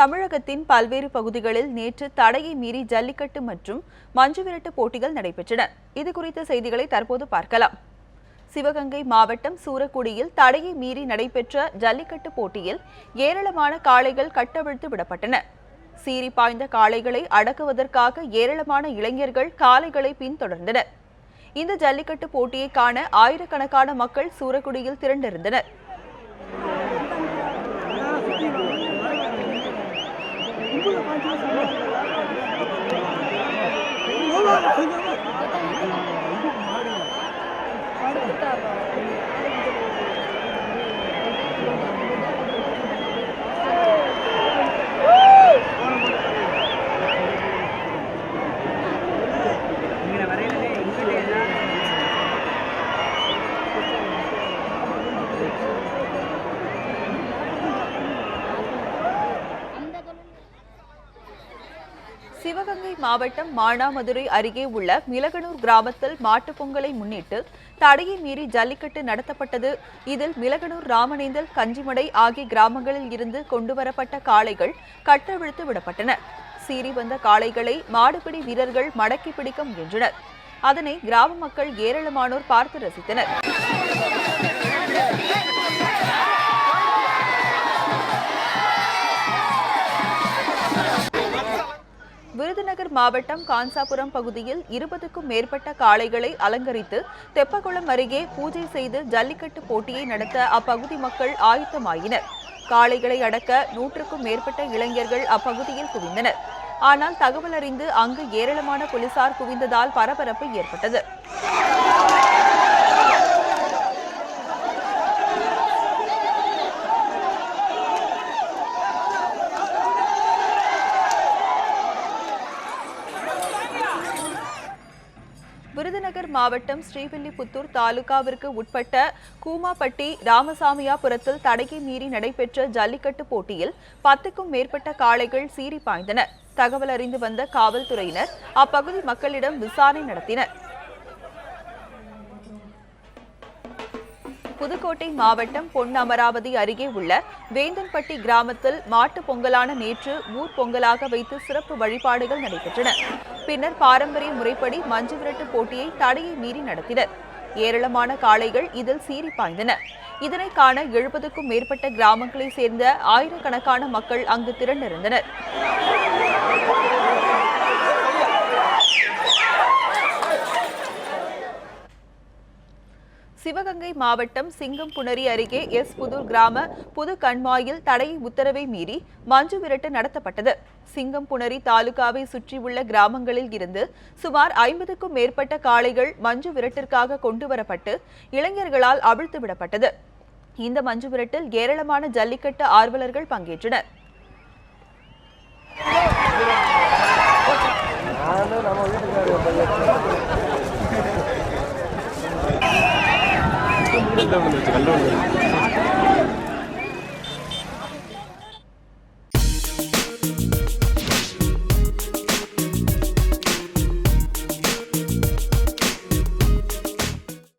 தமிழகத்தின் பல்வேறு பகுதிகளில் நேற்று தடையை மீறி ஜல்லிக்கட்டு மற்றும் மஞ்சுவிரட்டு போட்டிகள் நடைபெற்றன. இது குறித்த செய்திகளை தற்போது பார்க்கலாம். சிவகங்கை மாவட்டம் சூரக்குடியில் தடையை மீறி நடைபெற்ற ஜல்லிக்கட்டு போட்டியில் ஏராளமான காளைகள் கட்டவிழ்த்து விடப்பட்டன. சீறி பாய்ந்த காளைகளை அடக்குவதற்காக ஏராளமான இளைஞர்கள் காளைகளை பின்தொடர்ந்தனர். இந்த ஜல்லிக்கட்டு போட்டியை காண ஆயிரக்கணக்கான மக்கள் சூரக்குடியில் திரண்டிருந்தனர். Hallelujah. சிவகங்கை மாவட்டம் மானாமதுரை அருகே உள்ள மிளகனூர் கிராமத்தில் மாட்டுப் பொங்கலை முன்னிட்டு தடையை மீறி ஜல்லிக்கட்டு நடத்தப்பட்டது. இதில் மிளகனூர் ராமனேந்தல் கஞ்சிமடை ஆகிய கிராமங்களில் இருந்து கொண்டுவரப்பட்ட காளைகள் கட்டவிழ்த்து விடப்பட்டன. சீறி வந்த காளைகளை மாடுபிடி வீரர்கள் மடக்கி பிடிக்க முயன்றனர். அதனை கிராம மக்கள் ஏராளமானோர் பார்த்து ரசித்தனர். விருதுநகர் மாவட்டம் கான்சாபுரம் பகுதியில் இருபதுக்கும் மேற்பட்ட காளைகளை அலங்கரித்து தெப்பகுளம் அருகே பூஜை செய்து ஜல்லிக்கட்டு போட்டியை நடத்த அப்பகுதி மக்கள் ஆயத்தமாயினர். காளைகளை அடக்க நூற்றுக்கும் மேற்பட்ட இளைஞர்கள் அப்பகுதியில் குவிந்தனர். ஆனால் தகவல் அறிந்து அங்கு ஏராளமான போலீசார் குவிந்ததால் பரபரப்பு ஏற்பட்டது. விருதுநகர் மாவட்டம் ஸ்ரீவில்லிபுத்தூர் தாலுகாவிற்கு உட்பட்ட கூமாப்பட்டி ராமசாமியாபுரத்தில் தடையை மீறி நடைபெற்ற ஜல்லிக்கட்டு போட்டியில் பத்துக்கும் மேற்பட்ட காளைகள் சீறி பாய்ந்தன. தகவல் அறிந்து வந்த காவல்துறையினர் அப்பகுதி மக்களிடம் விசாரணை நடத்தினர். புதுக்கோட்டை மாவட்டம் பொன் அமராவதி அருகே உள்ள வேந்தன்பட்டி கிராமத்தில் மாட்டுப் பொங்கலான நேற்று ஊர் பொங்கலாக வைத்து சிறப்பு வழிபாடுகள் நடைபெற்றன. பின்னர் பாரம்பரிய முறைப்படி மஞ்சு விரட்டு போட்டியை தடையை மீறி நடத்தினர். ஏராளமான காளைகள் இதில் சீறி பாய்ந்தன. இதனை காண எழுபதுக்கும் மேற்பட்ட கிராமங்களைச் சேர்ந்த ஆயிரக்கணக்கான மக்கள் அங்கு திரண்டிருந்தனர். சிவகங்கை மாவட்டம் சிங்கம்புணரி அருகே எஸ் புதூர் கிராம புது கண்மாயில் தடை உத்தரவை மீறி மஞ்சு விரட்டு நடத்தப்பட்டது. சிங்கம்புணரி தாலுகாவை சுற்றியுள்ள கிராமங்களில் இருந்து சுமார் ஐம்பதுக்கும் மேற்பட்ட காளைகள் மஞ்சு விரட்டிற்காக கொண்டுவரப்பட்டு இளைஞர்களால் அவிழ்த்து விடப்பட்டது. இந்த மஞ்சு விரட்டில் ஏராளமான ஜல்லிக்கட்டு ஆர்வலர்கள் பங்கேற்றனர். 여러这个제 가.